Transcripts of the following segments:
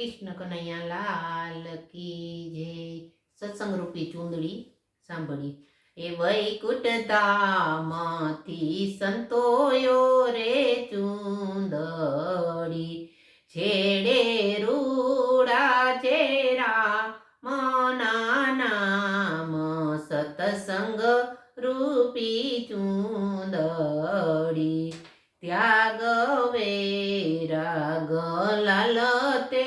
કૃષ્ણ કનૈયા લાલ કી જય. સત્સંગ રૂપી ચૂંદડી સાંભળી એ વૈકુટતામાંથી સંતોયો રે ચૂંદડી. છેડે રૂડા ચેરા મના નામ સતસંગ રૂપી ચૂંદડી. ત્યાગ વેરાગ લાલ તે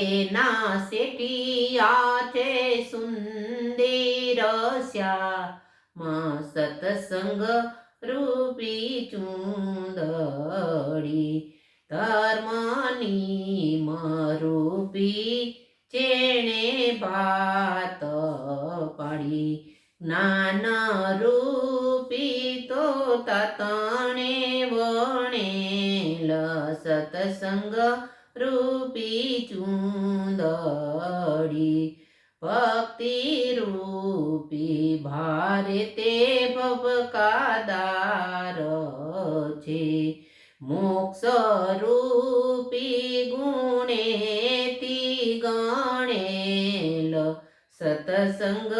તેના સેટિયા છે સુંદર શ્યામા સતસંગ રૂપી ચૂંદડી ધર્મની મરૂપી ચેણે ભાત પાડી જ્ઞાન રૂપી તો તતણે વણેલ સતસંગ રૂપી ચુંદડી, ભક્તિ રૂપી, ભારે તે ભવકાદાર છે. મોક્ષ રૂપી ગુણેતી ગણેલ, સતસંગ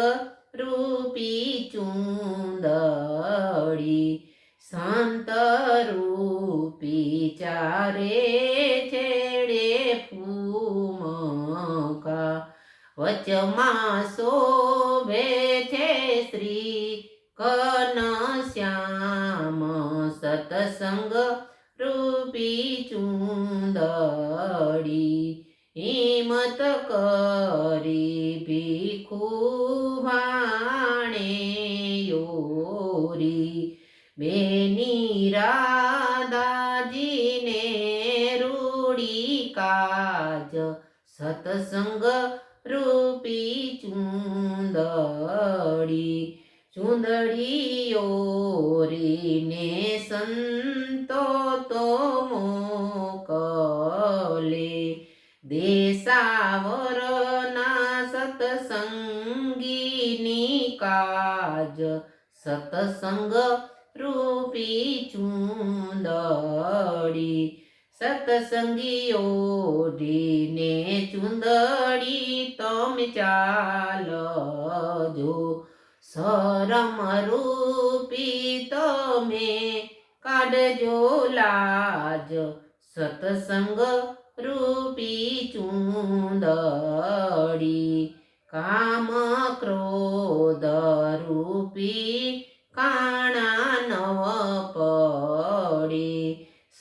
રૂપી ચુંદડી, શાંત રૂપી ચારે છેડે વચમાં શોભે છે શ્રી કન શ્યામ સતસંગ રૂપી ચૂંદડી. હિંમત કરી ભીખુ ભાણે યોરી. બેની રાધાજીને રૂડી કાજ સતસંગ રૂપી ચુંદડી ચુંદડીઓ રીને સંતો તો મોકલે. દેશાવરના સતસંગીની કાજ સતસંગ રૂપી ચૂંદડી સતસંગીઓ ઢીને ચૂંદડી તમે ચાલજો. શરમ રૂપી તમે કાઢજો લાજ. સતસંગ રૂપી ચૂંદડી કામ ક્રોધ રૂપી કાણા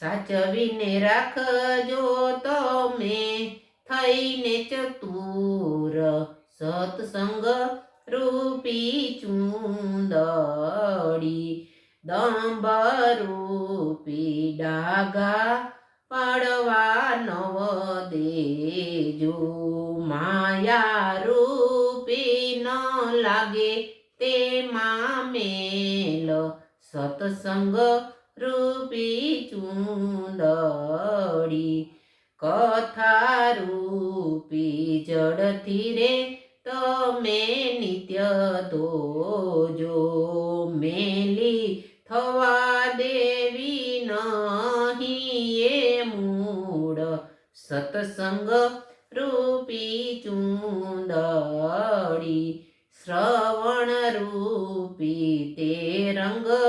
સાચવીને રાખજો તમે થઈને ચતુર. સત્સંગ રૂપી ચૂંદડી દંભ રૂપી ડાગા પડવા નવ દેજો. માયા રૂપી ન લાગે તેમાં મેલ. સત્સંગ રૂપી ચૂંદડી, કથા રૂપી જડથી રે તમે નિત્ય દોજો મેલી થવા દેવી નહીં એ મૂળ સતસંગ રૂપી ચૂંદડી, શ્રવણ રૂપી તે રંગથી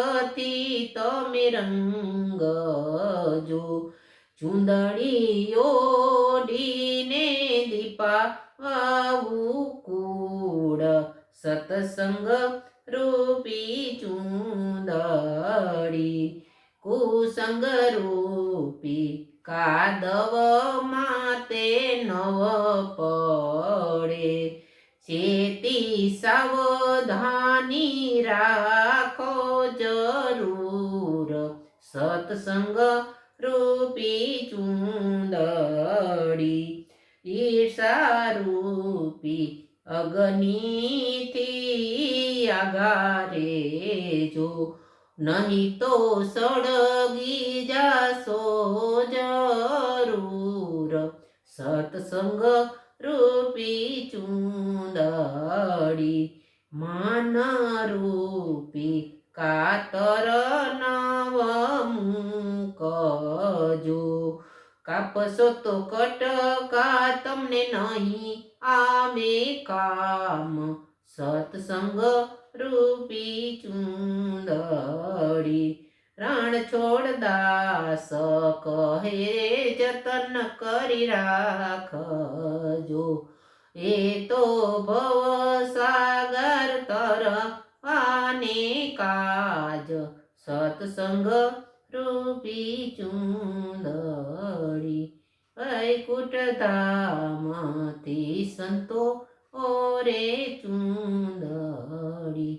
તમે રંગજો ચુંદડીઓ ડીને દીપા વાવું કૂળ સતસંગ રૂપી ચુંદડી, કુસંગ રૂપી કાદવ માતે નવ પડે. ચેતી સાવધાની રાખો સત્સંગ રૂપી ચૂંદડી, ઈર્ષા રૂપી અગ્નિથી આગારે જો. નહીં તો સળગી જાશો જરૂર. સત્સંગ રૂપી ચૂંદડી માન રૂપી કાતર કાપશો તો કટકા તમને નહીં. આમે કામ સત્સંગ રૂપી ચુંદડી. રણ છોડ દાસ કહે જતન કરી રાખજો. એ તો ભવ સાગર તરવાને કાજ સત્સંગ રૂપી ચુંદડી વૈકુટ ધામથી સંતો ઓરે ચુંદડી,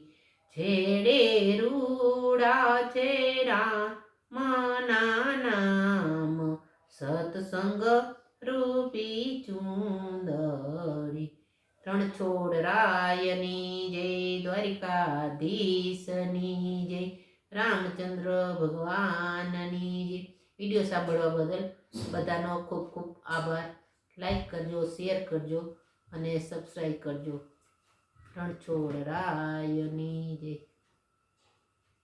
છેડે રૂડા છેરા માના નામ, સત્સંગ રૂપી ચુંદડી. રણછોડ રાયની જય, દ્વારિકાધીશની જય રામચંદ્ર ભગવાનની જે વીડિયો સાંભળવા બદલ બધાનો ખૂબ ખૂબ આભાર. લાઈક કરજો શેર કરજો અને સબસ્ક્રાઈબ કરજો. રણછોડ રાયની જય